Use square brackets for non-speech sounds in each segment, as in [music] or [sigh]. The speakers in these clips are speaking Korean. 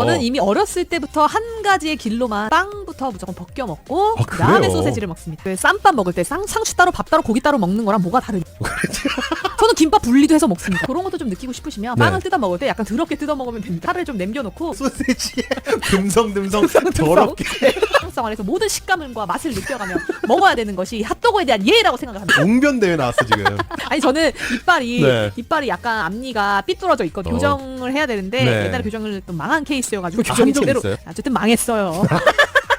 저는 어. 이미 어렸을 때부터 한 가지의 길로만 빵 부터 무조건 벗겨 먹고 아, 그 다음에 그래요? 소세지를 먹습니다. 왜 쌈밥 먹을 때 쌍, 상추 따로 밥 따로 고기 따로 먹는 거랑 뭐가 다르냐? [laughs] 저는 김밥 분리도 해서 먹습니다. 그런 것도 좀 느끼고 싶으시면 네. 빵을 뜯어 먹을 때 약간 더럽게 뜯어 먹으면 됩니다. 살을 좀 남겨놓고 소세지에 [laughs] 듬성듬성 더럽게 성 안에서 모든 식감과 맛을 느껴가며 먹어야 되는 것이 핫도그에 대한 예라고 생각을 합니다. 웅변 대회 나왔어 지금. [laughs] 아니 저는 이빨이 네. 이빨이 약간 앞니가 삐뚤어져 있거든요. 어. 교정을 해야 되는데 네. 옛날에 교정을 또 망한 케이스여가지고 아, 교정이 제대로 있어요? 어쨌든 망했어요.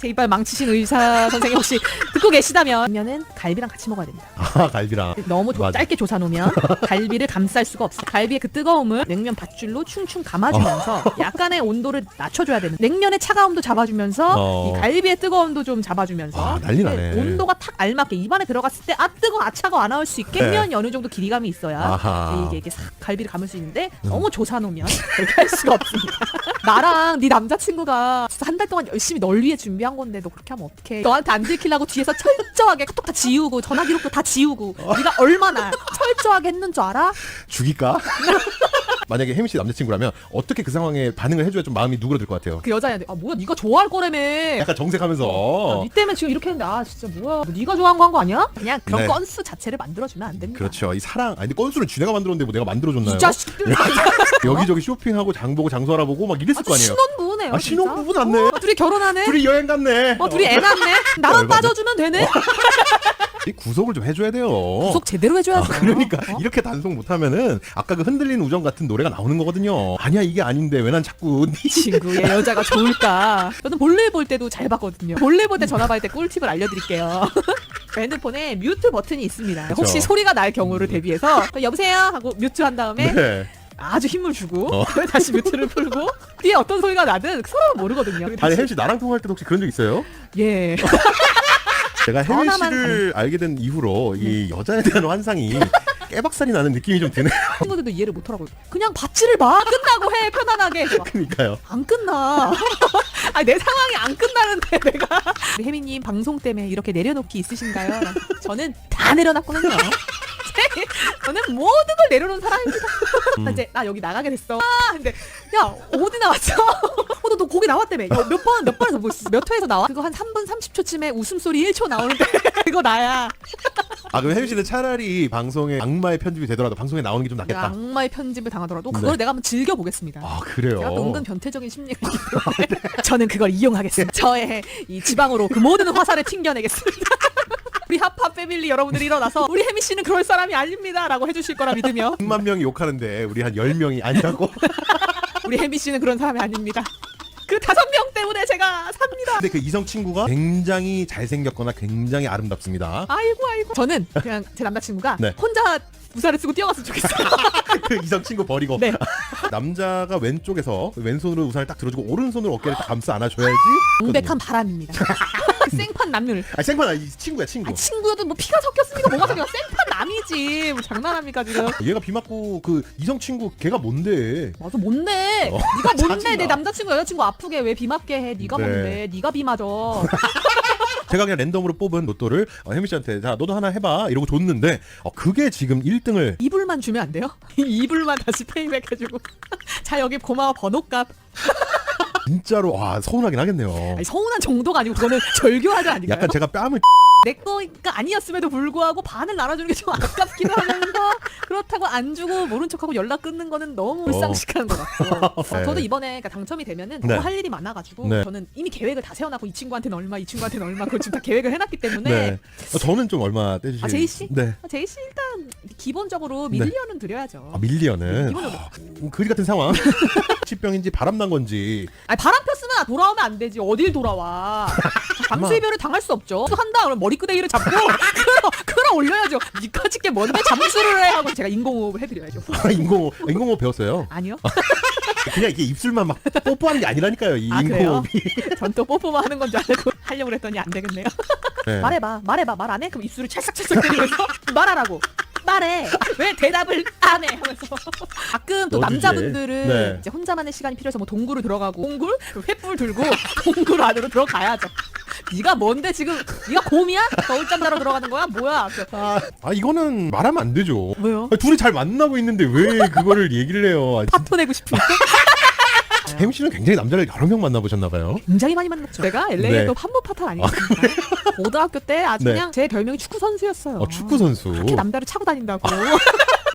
제 이빨 망치신 의사 선생님 혹시 듣고 계시다면 면은 갈비랑 같이 먹어야 됩니다. 아 갈비랑. 너무 조- 맞아. 짧게 조사 놓으면 [laughs] 갈비를 감쌀 수가 없어요. 갈비의 그 뜨거움을 냉면 밧줄로 충충 감아주면서 약간의 온도를 낮춰줘야 되는. 냉면의 차가움도 잡아주면서 어. 이 갈비의 뜨거움도 좀 잡아주면서 아, 난리 나네. 온도가 탁 알맞게 입안에 들어갔을 때 아 뜨거 아 차가 안 나올 수 있게 네. 면이 어느 정도 길이감이 있어야 아하. 이게 이게 싹 갈비를 감을 수 있는데 너무 조사 놓으면 그렇게 할 수가 없습니다. [laughs] 나랑 네 남자친구가 한 달 동안 열심히 널 위해 준비한 건데 너 그렇게 하면 어떡해? 너한테 안 들키려고 뒤에서 철저하게 카톡 다 지우고 전화 기록도 다 지우고 네가 얼마나 철저하게 했는 줄 알아? 죽일까? [laughs] 만약에 혜미 씨 남자친구라면 어떻게 그 상황에 반응을 해줘야 좀 마음이 누그러들 것 같아요. 그 여자애한테 아 뭐야 네가 좋아할 거라며. 약간 정색하면서 야, 니 때문에 지금 이렇게 했는데 아 진짜 뭐야 뭐 네가 좋아한 거 한 거 아니야? 그냥 그런 네. 건수 자체를 만들어주면 안 됩니다. 그렇죠. 이 사랑. 아니 근데 건수는 쥐네가 만들었는데 뭐 내가 만들어줬나요? 이 자식들 [laughs] 여기저기 쇼핑하고 장 보고 장소 알아보고 막 이랬을 거 아니에요. 신혼 부부네요. 아 신혼부부 났네. 어, 둘이 결혼하네. 둘이 여행 갔네. 어 둘이 애 낳네. 나만. 빠져주면 되네. [laughs] 이 구속을 좀 해줘야 돼요. 구속 제대로 해줘야죠. 아, 그러니까 어? 이렇게 단속 못하면은 아까 그 흔들리는 우정 같은 노래가 나오는 거거든요. 아니야 이게 아닌데 왜 난 자꾸 네 친구의 여자가 좋을까? 저는 볼일 볼 때도 잘 봤거든요. 볼일 볼때 전화 받을 때 꿀팁을 알려드릴게요. [laughs] 핸드폰에 뮤트 버튼이 있습니다. 혹시 그쵸. 소리가 날 경우를 대비해서 여보세요 하고 뮤트 한 다음에 네. 아주 힘을 주고 어. [laughs] 다시 뮤트를 풀고 뒤에 어떤 소리가 나든 서로 모르거든요. 아니 혜미 씨 나랑 통화할 때도 혹시 그런 적 있어요? 예. [laughs] 제가 혜미 전화만 씨를 알게 된 이후로 이 여자에 대한 환상이 [laughs] 깨박살이 나는 느낌이 좀 드네요. 친구들도 이해를 못하라고요. 그냥 받지를 마. 끝나고 해 편안하게. 그러니까요. 안 끝나. 아니, 내 상황이 안 끝나는데 내가. 우리 혜미님 방송 때문에 이렇게 내려놓기 있으신가요? 저는 다 내려놨거든요. 저는 모든 걸 내려놓은 사람입니다. 음. 이제 나 여기 나가게 됐어. 아, 근데 야 어디 나왔어? [laughs] 어, 너, 너 거기 나왔다며. 야, 몇 번, 몇 번에서 뭐, 몇 회에서 나와? 그거 한 3분 30초쯤에 웃음소리 1초 나오는데 [laughs] 그거 나야. 아 그럼 혜미 씨는 차라리 방송에 악마의 편집이 되더라도 방송에 나오는 게 좀 낫겠다. 악마의 편집을 당하더라도 그걸 네. 내가 한번 즐겨 보겠습니다. 아 그래요. 제가 또 은근 변태적인 때문에 [laughs] 저는 그걸 이용하겠습니다. 저의 이 지방으로 그 모든 화살을 튕겨내겠습니다. 우리 하파 패밀리 여러분들이 일어나서 우리 혜미 씨는 그럴 사람이 아닙니다라고 해주실 거라 믿으며 10만 명이 욕하는데 우리 한 10명이 아니라고? [laughs] 우리 혜미 씨는 그런 사람이 아닙니다. 그 다섯 명 때문에 제가 삽니다. 근데 그 이성 친구가 굉장히 잘생겼거나 굉장히 아름답습니다. 아이고 아이고. 저는 그냥 제 남자친구가 네. 혼자 부사를 쓰고 뛰어갔으면 좋겠어요. [laughs] 그 이성 친구 버리고 네. [laughs] 남자가 왼쪽에서 왼손으로 우산을 딱 들어주고 오른손으로 어깨를 딱 감싸 안아줘야지. 명백한 바람입니다. 그 [laughs] 생판 남률. 아 생판 아니 친구야 친구. 아, 친구여도 뭐 피가 섞였으니까 뭐가 섞여 생판 남이지. 뭐 장난합니까 지금? 얘가 비 맞고 그 이성 친구 걔가 뭔데? 맞아 뭔데? 어, 네가 뭔데 짜증나. 내 남자친구 여자친구 아프게 왜 비 맞게 해? 네가 네. 뭔데? 네가 비 맞아. [laughs] 제가 그냥 랜덤으로 뽑은 로또를 어, 혜미 씨한테 자 너도 하나 해봐 이러고 줬는데 어, 그게 지금 1등을 이불만 주면 안 돼요? [laughs] 이불만 다시 페이백 해주고. 자 여기 고마워 번호값. 진짜로 와 서운하긴 하겠네요. 아니, 서운한 정도가 아니고 그거는 [laughs] 절교하지 아닌가요? 약간 제가 뺨을 내 거가 아니었음에도 불구하고 반을 나눠주는 게 좀 아깝기도 하면서 그렇다고 안 주고 모른 척하고 연락 끊는 거는 너무 불상식한 것 같고 어, 네. 저도 이번에 그러니까 당첨이 되면은 너무 네. 할 일이 많아가지고 네. 저는 이미 계획을 다 세워놨고 이 친구한테는 얼마 이 친구한테는 얼마 그걸 지금 다 계획을 해놨기 때문에 네. 어, 저는 좀 얼마 떼주실? 아 제이 씨? 네. 아, 제이 씨 일단 기본적으로 네. 밀리언은 드려야죠. 아, 밀리언은 기본적으로. 음, 그리 같은 상황. [laughs] 치병인지 바람 난 건지 아니 바람 폈으면 돌아오면 안 되지 어딜 돌아와. [laughs] 잠수이별을 당할 수 없죠. 한다 그러면 머리끄댕이를 잡고 [laughs] 끌어 끌어 올려야죠. 니까짓 게 뭔데 잠수를 해 하고 제가 인공호흡을 해드려야죠. 아, 인공호 인공호 배웠어요. 아니요. 그냥 이게 입술만 막 뽀뽀하는 게 아니라니까요. 이 아, 인공호흡이. 전 또 뽀뽀만 하는 건 줄 알고 하려고 그랬더니 안 되겠네요. 네. 말해봐, 말해봐, 말 안 해? 그럼 입술을 찰싹찰싹 때리면서 말하라고. 말해. 왜 대답을 안 해? 하면서 가끔 또. 남자분들은 네. 이제 혼자만의 시간이 필요해서 뭐 동굴을 들어가고 동굴 횃불 들고 [laughs] 동굴 안으로 들어가야죠. 네가 뭔데 지금 네가 곰이야? 겨울잠 자러 들어가는 거야? 뭐야? 그, 아, 아 이거는 말하면 안 되죠. 왜요? 아, 둘이 잘 만나고 있는데 왜 그거를 얘기를 해요? 아, 파토 내고 싶은. 혜미 씨는 굉장히 남자를 여러 명 만나보셨나 봐요. 굉장히 많이 만났죠. 내가 LA에도 네. 한무파탄 아니겠습니까? 고등학교 때 아주 네. 그냥 제 별명이 축구 선수였어요. 어, 축구 선수. 그렇게 남자를 차고 다닌다고. [laughs]